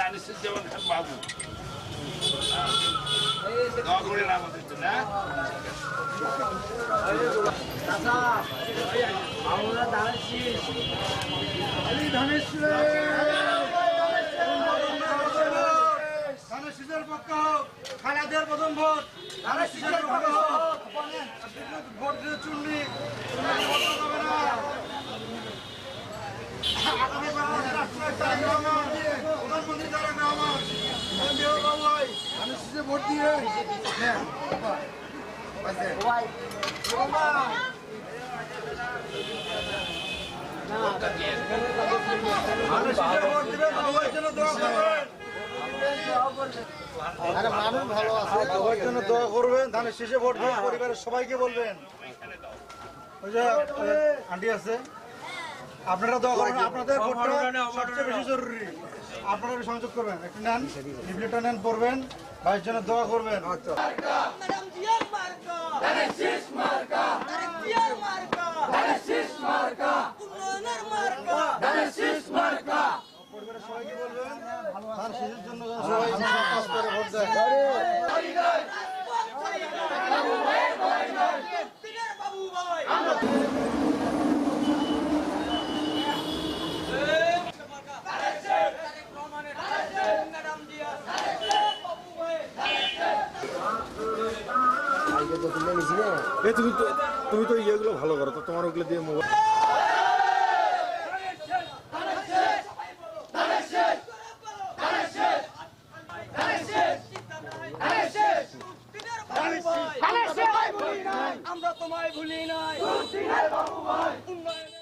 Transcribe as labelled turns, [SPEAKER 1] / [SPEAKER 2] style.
[SPEAKER 1] আনিসুজ্জামান খান বাবু আমাদের জন্য
[SPEAKER 2] ধানের পক্ষ খালাদের প্রথম ভোট। ধানের শীষের পক্ষ ভোট দিয়ে চুন্ডি ভোট হবে দিবেন, বাবু ভাইয়ের জন্য দোয়া করবেন। ধানের শেষে ভোট পরিবারের সবাইকে বলবেন আছে আপনারা আপনাদের সবচেয়ে বেশি জরুরি। আপনারা সংযোগ করবেন। একটু নেন নেন পড়বেন ভাইয়ের জন্য দোয়া করবেন।
[SPEAKER 3] ম্যাডাম
[SPEAKER 4] তুমি তো তুমি তো ইয়েগুলো ভালো করো তো তোমার ওগুলো দিয়ে মোবাইল
[SPEAKER 3] আমরা তোমায় ভুলি নাই। উন্নয়নের